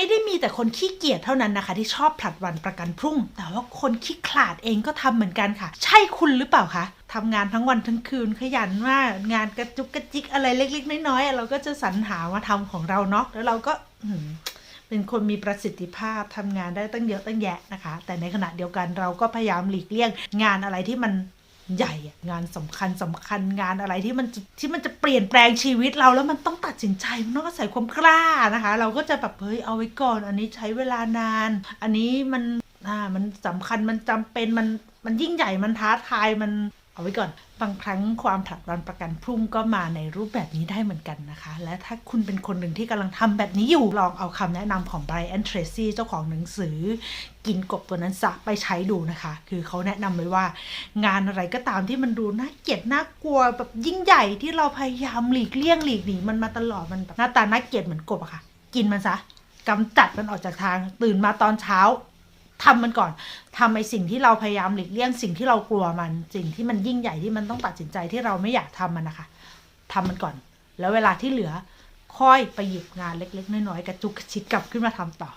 ไม่ได้มีแต่คนขี้เกียจเท่านั้นนะคะ ที่ชอบผลัดวันประกันพรุ่ง แต่ว่าคนขี้ขลาดเองก็ทำเหมือนกันค่ะ ใช่คุณหรือเปล่าคะทำงานทั้งวันทั้งคืนขยันมาก งานกระจุกกระจิกอะไรเล็ก ๆ น้อยๆเราก็จะสรรหามาทำของเราเนาะแล้วเราก็เป็นคนมีประสิทธิภาพทำงานได้ตั้งเยอะตั้งแยะนะคะ แต่ในขณะเดียวกันเราก็พยายามหลีกเลี่ยงงานอะไรที่มัน ใหญ่อะงานสำคัญสำคัญงานอะไรที่มันที่มันจะเปลี่ยนแปลงชีวิตเราแล้วมันต้องตัดสินใจมันต้องอาศัยความกล้านะคะ เราก็จะแบบเฮ้ยเอาไว้ก่อน อันนี้ใช้เวลานาน อันนี้มันอ่ามันสำคัญมันจำเป็นมันมันยิ่งใหญ่มันท้าทายมัน เอาไว้ก่อนบางครั้งความผลัดวันประกันพรุ่งก็มาในรูปแบบนี้ได้เหมือนกันนะคะ และถ้าคุณเป็นคนหนึ่งที่กำลังทำแบบนี้อยู่ ลองเอาคำแนะนำของ Brian Tracy เจ้าของหนังสือ กินกบตัวนั้นซะไปใช้ดูนะคะ คือเขาแนะนำไว้ว่างานอะไรก็ตามที่มันดูน่าเกลียดน่ากลัวแบบยิ่งใหญ่ที่เราพยายามหลีกเลี่ยงหลีกหนีมันมาตลอดมันแบบหน้าตาน่าเกลียดเหมือนกบอะค่ะ กินมันซะกำจัดมันออกจากทางตื่นมาตอนเช้า ทำมันก่อนทำไอสิ่งที่เราพยายามหลีกเลี่ยงสิ่งที่เรากลัวมันสิ่งที่มันยิ่งใหญ่ที่มันต้องตัดสินใจที่เราไม่อยากทำมันนะคะทำมันก่อน แล้วเวลาที่เหลือค่อยไปหยิบงานเล็ก ๆ น้อยๆกระจุกกระชิดกลับขึ้นมาทำต่อ